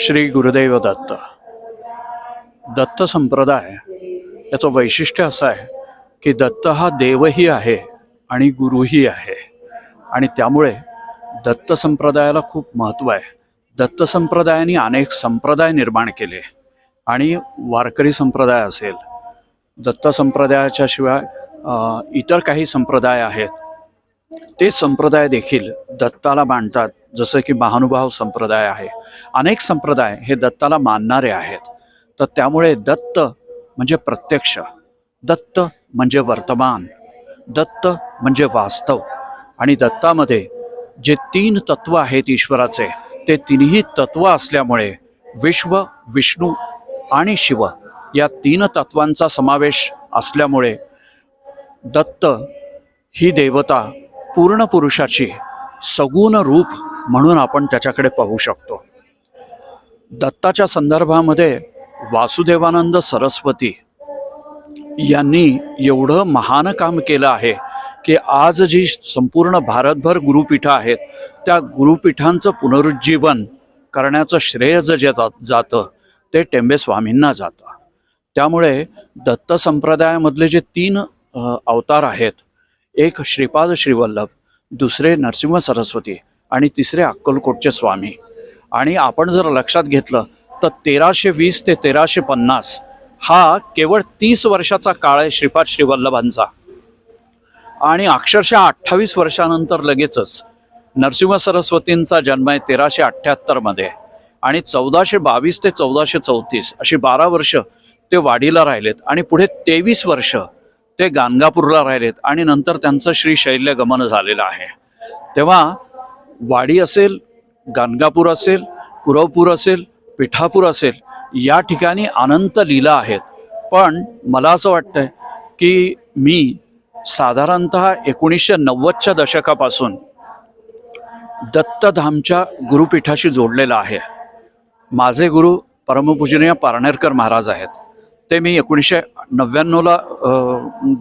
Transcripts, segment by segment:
श्री गुरुदैव दत्त. दत्त संप्रदाय याचं वैशिष्ट्य असं आहे की दत्त हा देवही आहे आणि गुरुही आहे. आणि त्यामुळे दत्त संप्रदायाला खूप महत्त्व आहे. दत्त संप्रदायाने अनेक संप्रदाय निर्माण केले. आणि वारकरी संप्रदाय असेल दत्त संप्रदायाच्या शिवाय इतर काही संप्रदाय आहेत ते संप्रदाय देखील दत्ताला मानतात जसं की महानुभाव संप्रदाय आहे. अनेक संप्रदाय हे दत्ताला मानणारे आहेत. तर त्यामुळे दत्त म्हणजे प्रत्यक्ष दत्त म्हणजे वर्तमान दत्त म्हणजे वास्तव. आणि दत्तामध्ये जे तीन तत्व आहेत ईश्वराचे ते तिन्ही तत्व असल्यामुळे विश्व विष्णू आणि शिव या तीन तत्वांचा समावेश असल्यामुळे दत्त ही देवता पूर्ण पुरुषाची सगुण रूप म्हणून आपण त्याच्याकडे पाहू शकतो. दत्ताच्या संदर्भामध्ये वासुदेवानंद सरस्वती यांनी एवढं महान काम केलं आहे की आज जी संपूर्ण भारतभर गुरुपीठं आहेत त्या गुरुपीठांचं पुनरुज्जीवन करण्याचं श्रेय जे जातं ते टेंबे स्वामींना जातं. त्यामुळे दत्त संप्रदायामधले जे तीन अवतार आहेत एक श्रीपाद श्रीवल्लभ दुसरे नरसिंह सरस्वती आणि तिसरे अक्कलकोटचे स्वामी. आणि आपण जर लक्षात घेतलं तर तेराशे वीस ते तेराशे पन्नास हा केवळ तीस वर्षाचा काळ आहे श्रीपाद श्रीवल्लभांचा. आणि अक्षरशः अठ्ठावीस वर्षानंतर लगेचच नरसिंह सरस्वतींचा जन्म आहे तेराशे अठ्ठ्याहत्तरमध्ये आणि चौदाशे बावीस ते चौदाशे चौतीस अशी बारा वर्ष ते वाढीला राहिलेत. आणि पुढे तेवीस वर्ष ते गाणगापूरला राहिलेत आणि नंतर त्यांचं श्री शैल्य गमन झालेलं आहे. तेव्हा वाडी असेल गाणगापूर असेल कुरवपूर असेल पिठापूर असेल या ठिकाणी अनंत लीला आहेत. पण मला असं वाटतं की मी साधारणत एकोणीसशे नव्वदच्या दशकापासून दत्तधामच्या गुरुपीठाशी जोडलेला आहे. माझे गुरु परमपूजनीय पारनेरकर महाराज आहेत. ते मी एकोणीसशे नव्याण्णवला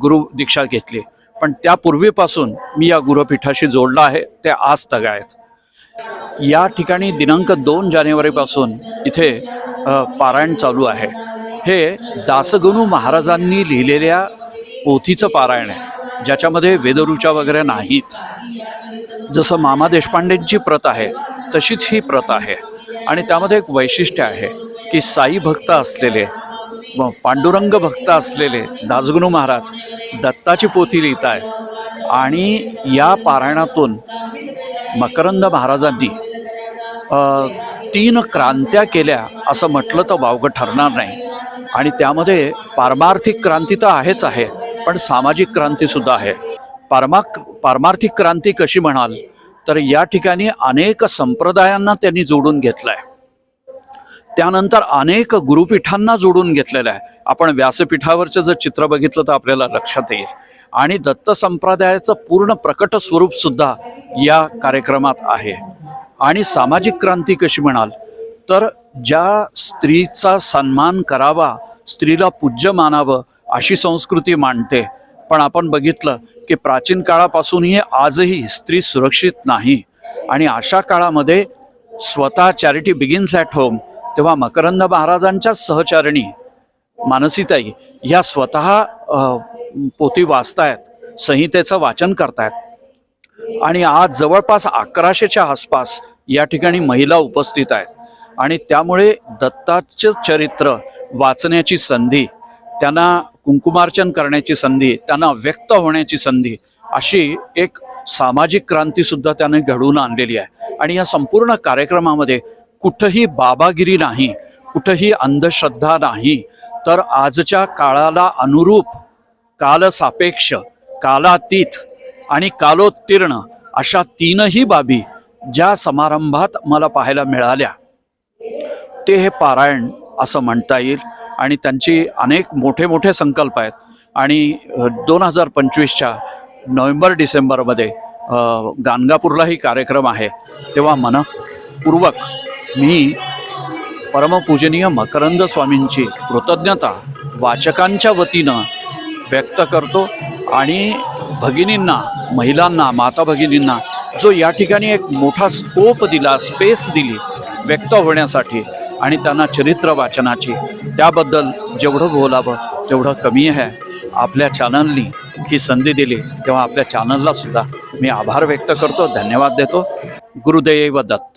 गुरु दीक्षा घेतली. पण त्यापूर्वीपासून मी या गुरुपीठाशी जोडला आहे ते आज तग आहेत. या ठिकाणी दिनांक दोन जानेवारीपासून इथे पारायण चालू आहे. हे दासगणू महाराजांनी लिहिलेल्या पोथीचं पारायण आहे ज्याच्यामध्ये वेदरुचा वगैरे नाहीत. जसं मामा देशपांडेंची प्रत आहे तशीच ही प्रत आहे. आणि त्यामध्ये एक वैशिष्ट्य आहे की साई भक्त असलेले पांडुरंग भक्त असलेले दासगणू महाराज दत्ताची पोथी लिहित आहेत आणि या पारायणातून मकरंद महाराजांनी तीन क्रांत्या केल्या असं म्हटलं तर वावगं ठरणार नाही. आणि त्यामध्ये पारमार्थिक क्रांती तर आहेच आहे पण सामाजिक क्रांतीसुद्धा आहे. पारमा पारमार्थिक क्रांती कशी म्हणाल तर या ठिकाणी अनेक संप्रदायांना त्यांनी जोडून घेतलं आहे त्यानंतर अनेक गुरुपीठांना जोडून घेतलेलं आहे. आपण व्यासपीठावरचं जर चित्र बघितलं तर आपल्याला लक्षात येईल. आणि दत्त संप्रदायाचं पूर्ण प्रकट स्वरूप सुद्धा या कार्यक्रमात आहे. आणि सामाजिक क्रांती कशी म्हणाल? तर ज्या स्त्रीचा सन्मान करावा स्त्रीला पूज्य मानावं अशी संस्कृती मांडते. पण आपण बघितलं की प्राचीन काळापासूनही आजही स्त्री सुरक्षित नाही. आणि अशा काळामध्ये स्वतः चॅरिटी बिगिन्स ॲट होम तेव्हा मकरंद महाराजांच्या सहचारिणी मानसीताई ह्या स्वतः पोती वाचतायत संहितेचं वाचन करतायत. आणि आज जवळपास अकराशेच्या आसपास या ठिकाणी महिला उपस्थित आहेत. आणि त्यामुळे दत्ताचं चरित्र वाचण्याची संधी त्यांना कुंकुमार्चन करण्याची संधी त्यांना व्यक्त होण्याची संधी अशी एक सामाजिक क्रांतीसुद्धा त्याने घडवून आणलेली आहे. आणि या संपूर्ण कार्यक्रमामध्ये कुठंही बाबागिरी नाही कुठंही अंधश्रद्धा नाही तर आजच्या काळाला अनुरूप कालसापेक्ष कालातीत आणि कालोत्तीर्ण अशा तीनही बाबी ज्या समारंभात मला पाहायला मिळाल्या ते हे पारायण असं म्हणता येईल. आणि त्यांची अनेक मोठे मोठे संकल्प आहेत. आणि दोन हजार पंचवीसच्या नोव्हेंबर डिसेंबरमध्ये गाणगापूरलाही कार्यक्रम आहे. तेव्हा मनपूर्वक मी परमपूजनीय मकरंद स्वामींची कृतज्ञता वाचकांच्या वतीनं व्यक्त करतो आणि भगिनींना महिलांना माता भगिनींना जो या ठिकाणी एक मोठा स्कोप दिला स्पेस दिली व्यक्त होण्यासाठी आणि त्यांना चरित्र वाचनाची त्याबद्दल जेवढं बोलावं तेवढं कमी आहे. आपल्या चॅनलनी ही संधी दिली तेव्हा आपल्या चॅनलला सुद्धा मी आभार व्यक्त करतो धन्यवाद देतो. गुरुदैव दत्त.